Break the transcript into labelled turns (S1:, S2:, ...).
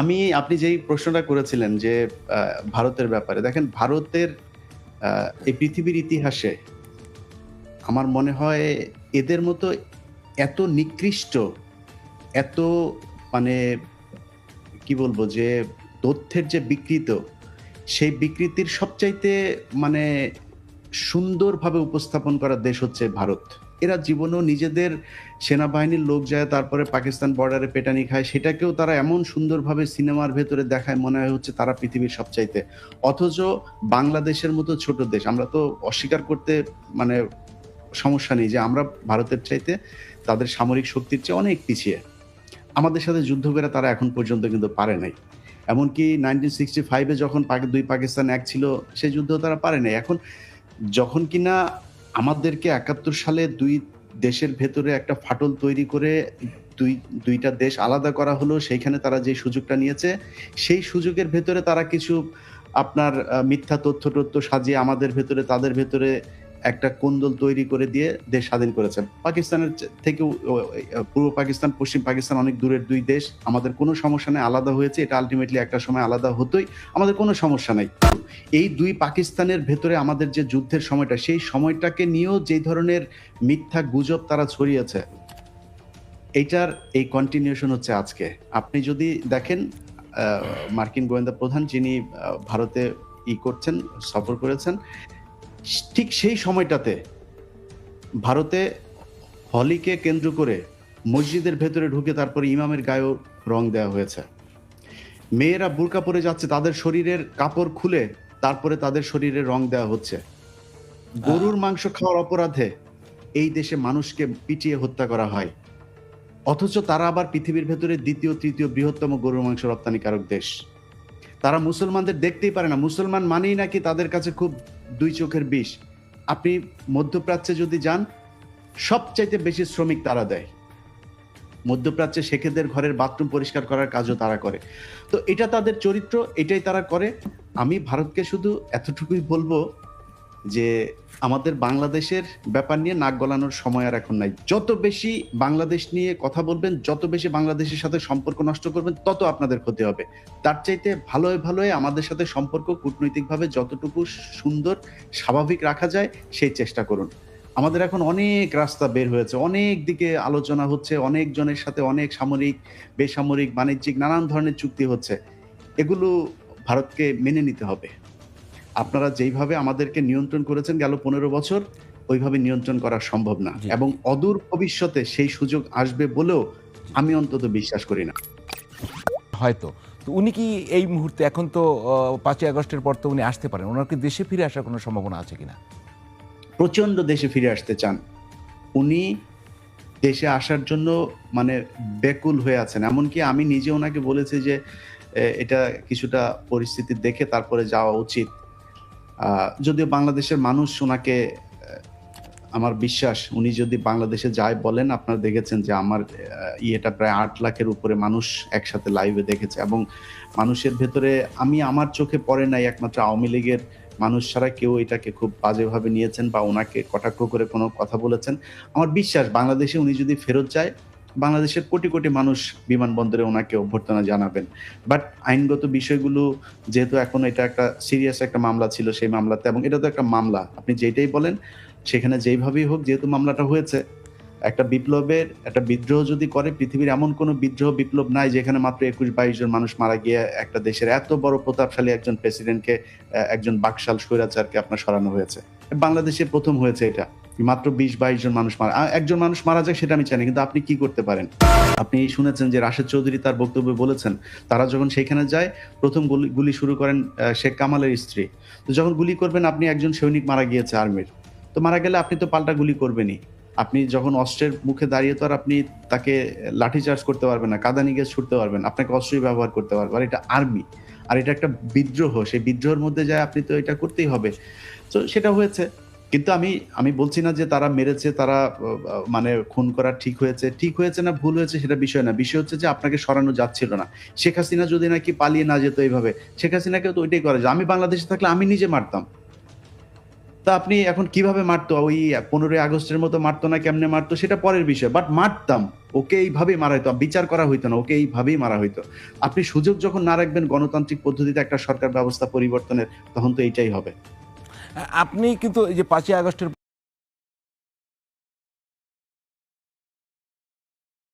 S1: আমি, আপনি যেই প্রশ্নটা করেছিলেন যে ভারতের ব্যাপারে, দেখেন ভারতের এই পৃথিবীর ইতিহাসে আমার মনে হয় এদের মতো এত নিকৃষ্ট, এত মানে কি বলব যে তথ্যের যে বিকৃত, সেই বিকৃতির সবচাইতে মানে সুন্দরভাবে উপস্থাপন করা দেশ হচ্ছে ভারত। এরা জীবনেও নিজেদের সেনাবাহিনীর লোক যায়, তারপরে পাকিস্তান বর্ডারে পেটানি খায়। সেটাকেও তারা এমন সুন্দরভাবে সিনেমার ভেতরে দেখায়, মনে হয় হচ্ছে তারা পৃথিবীর সবচাইতে। অথচ বাংলাদেশের মতো ছোট দেশ, আমরা তো অস্বীকার করতে মানে সমস্যা নেই যে আমরা ভারতের চাইতে তাদের সামরিক শক্তির চেয়ে অনেক পিছিয়ে। আমাদের সাথে যুদ্ধ করে তারা এখন পর্যন্ত কিন্তু পারে নাই। এমনকি নাইনটিন সিক্সটি ফাইভে যখন দুই পাকিস্তান এক ছিল সেই যুদ্ধ তারা পারে নাই। এখন যখন কিনা আমাদেরকে একাত্তর সালে দুই দেশের ভেতরে একটা ফাটল তৈরি করে দুই, দুইটা দেশ আলাদা করা হলো, সেইখানে তারা যে সুযোগটা নিয়েছে, সেই সুযোগের ভেতরে তারা কিছু আপনার মিথ্যা তথ্য টথ্য সাজিয়ে আমাদের ভেতরে, তাদের ভেতরে একটা কোন্দল তৈরি করে দিয়ে দেশ স্বাধীন করেছেন। পাকিস্তানের থেকেও পূর্ব পাকিস্তান, পশ্চিম পাকিস্তান অনেক দূরের দুই দেশ। আমাদের কোনো সমস্যা নেই, আলাদা হয়েছে। এটা আলটিমেটলি একটা সময় আলাদা হতোই। আমাদের কোনো সমস্যা নাই। এই দুই পাকিস্তানের ভেতরে আমাদের যে যুদ্ধের সময়টা, সেই সময়টাকে নিয়েও যে ধরনের মিথ্যা গুজব তারা ছড়িয়েছে এইটার এই কন্টিনিউশন হচ্ছে আজকে। আপনি যদি দেখেন মার্কিন গোয়েন্দা প্রধান যিনি ভারতে ই করছেন, সফর করেছেন ঠিক সেই সময়টাতে ভারতে হলিকে কেন্দ্র করে মসজিদের ভেতরে ঢুকে তারপরে ইমামের গায়েও রং দেওয়া হয়েছে। মেয়েরা বুরকা পরে যাচ্ছে, তাদের শরীরের কাপড় খুলে তারপরে তাদের শরীরে রং দেওয়া হচ্ছে। গরুর মাংস খাওয়ার অপরাধে এই দেশে মানুষকে পিটিয়ে হত্যা করা হয়। অথচ তারা আবার পৃথিবীর ভেতরে দ্বিতীয়, তৃতীয় বৃহত্তম গরুর মাংস রপ্তানিকারক দেশ। তারা মুসলমানদের দেখতেই পারে না। মুসলমান মানেই নাকি তাদের কাছে খুব দুই চোখের বিষ। আপনি মধ্যপ্রাচ্যে যদি যান, সবচাইতে বেশি শ্রমিক তারা দেয়। মধ্যপ্রাচ্যে শেখেদের ঘরের বাথরুম পরিষ্কার করার কাজও তারা করে। তো এটা তাদের চরিত্র, এটাই তারা করে। আমি ভারতকে শুধু এতটুকুই বলব যে আমাদের বাংলাদেশের ব্যাপার নিয়ে নাক গলানোর সময় আর এখন নাই। যত বেশি বাংলাদেশ নিয়ে কথা বলবেন, যত বেশি বাংলাদেশের সাথে সম্পর্ক নষ্ট করবেন, তত আপনাদের ক্ষতি হবে। তার চাইতে ভালোই ভালোই আমাদের সাথে সম্পর্ক কূটনৈতিকভাবে যতটুকু সুন্দর, স্বাভাবিক রাখা যায়, সেই চেষ্টা করুন। আমাদের এখন অনেক রাস্তা বের হয়েছে, অনেক দিকে আলোচনা হচ্ছে অনেক জনের সাথে অনেক সামরিক, বেসামরিক, বাণিজ্যিক, নানান ধরনের চুক্তি হচ্ছে। এগুলো ভারতকে মেনে নিতে হবে। আপনারা যেইভাবে আমাদেরকে নিয়ন্ত্রণ করেছেন গেল পনেরো বছর ওইভাবে নিয়ন্ত্রণ করা সম্ভব না। এবং অদূর ভবিষ্যতে সেই সুযোগ আসবে বলেও আমি অন্তত বিশ্বাস করি না।
S2: হয়তো। তো উনি কি এই মুহূর্তে এখন তো পাঁচই আগস্টের পর তো উনি আসতে পারেন। ওনার কি দেশে ফিরে আসার কোনো সম্ভাবনা আছে কিনা?
S1: প্রচণ্ড দেশে ফিরে আসতে চান। উনি দেশে আসার জন্য মানে বেকুল হয়ে আছেন। এমনকি আমি নিজে ওনাকে বলেছি যে এটা কিছুটা পরিস্থিতি দেখে তারপরে যাওয়া উচিত। যদিও বাংলাদেশের মানুষ ওনাকে আমার বিশ্বাস, উনি যদি বাংলাদেশে যায় বলেন, আপনারা দেখেছেন যে আমার ইয়েটা প্রায় আট লাখের উপরে মানুষ একসাথে লাইভে দেখেছে এবং মানুষের ভেতরে আমি আমার চোখে পড়ে নাই একমাত্র আওয়ামী লীগের মানুষ ছাড়া কেউ এটাকে খুব বাজেভাবে নিয়েছেন বা ওনাকে কটাক্ষ করে কোনো কথা বলেছেন। আমার বিশ্বাস, বাংলাদেশে উনি যদি ফেরত যায় বাংলাদেশের কোটি কোটি মানুষ বিমানবন্দরে ওনাকে অভ্যর্থনা জানাবেন। বাট আইনগত বিষয়গুলো যেহেতু এখন এটা একটা সিরিয়াস একটা মামলা ছিল সেই মামলাতে, এবং এটা তো একটা মামলা, আপনি যেটাই বলেন, সেখানে যেইভাবেই হোক যেহেতু মামলাটা হয়েছে, একটা বিপ্লবের, একটা বিদ্রোহ যদি করে, পৃথিবীর এমন কোনো বিদ্রোহ বিপ্লব নাই যেখানে মাত্র একুশ বাইশ জন মানুষ মারা গিয়ে একটা দেশের এত বড় প্রতাপশালী একজন প্রেসিডেন্টকে একজন বাকশাল স্বৈরাচারকে আপনার সরানো হয়েছে। বাংলাদেশে প্রথম হয়েছে এটা। মাত্র বিশ বাইশ জন মানুষ মারা একজন মানুষ মারা যায় সেটা আমি জানি, কিন্তু আপনি কি করতে পারেন? আপনি শুনেছেন যে রাশেদ চৌধুরী তার বক্তব্যে বলেছেন, তারা যখন সেখানে যায়, প্রথম গুলি গুলি শুরু করেন শেখ কামালের স্ত্রী। তো যখন গুলি করবেন, আপনি একজন সৈনিক মারা গিয়েছে আর্মির। তো মারা গেলে আপনি তো পাল্টা গুলি করবেনই। আপনি যখন অস্ত্রের মুখে দাঁড়িয়ে তো আর আপনি তাকে লাঠি চার্জ করতে পারবেন না, কাদানি গ্যাস ছুটতে পারবেন আপনাকে অস্ত্রই ব্যবহার করতে পারবেন আর এটা আর্মি। আর এটা একটা বিদ্রোহ। সেই বিদ্রোহের মধ্যে যায়, আপনি তো এটা করতেই হবে। তো সেটা হয়েছে। কিন্তু আমি আমি বলছি না যে তারা মেরেছে, তারা মানে খুন করা ঠিক হয়েছে। ঠিক হয়েছে না ভুল হয়েছে সেটা বিষয় না। বিষয় হচ্ছে যে আপনাকে সরানো যাচ্ছিল না। শেখ হাসিনা যদি নাকি পালিয়ে না যেত এইভাবে, শেখ হাসিনাকে তো ওইটাই করা যায়। আমি বাংলাদেশে থাকলে আমি নিজে মারতাম। তা আপনি এখন কীভাবে মারতো? ওই পনেরোই আগস্টের মতো মারতো না, কেমনে মারতো? সেটা পরের বিষয়। বাট মারতাম। ওকে এইভাবেই মারা হইতো বিচার করা হইতো না, ওকে এইভাবেই মারা হইতো। আপনি সুযোগ যখন না রাখবেন গণতান্ত্রিক পদ্ধতিতে একটা সরকার ব্যবস্থা পরিবর্তনের, তখন তো এইটাই হবে।
S2: আপনি কিন্তু এই যে পাঁচই আগস্টের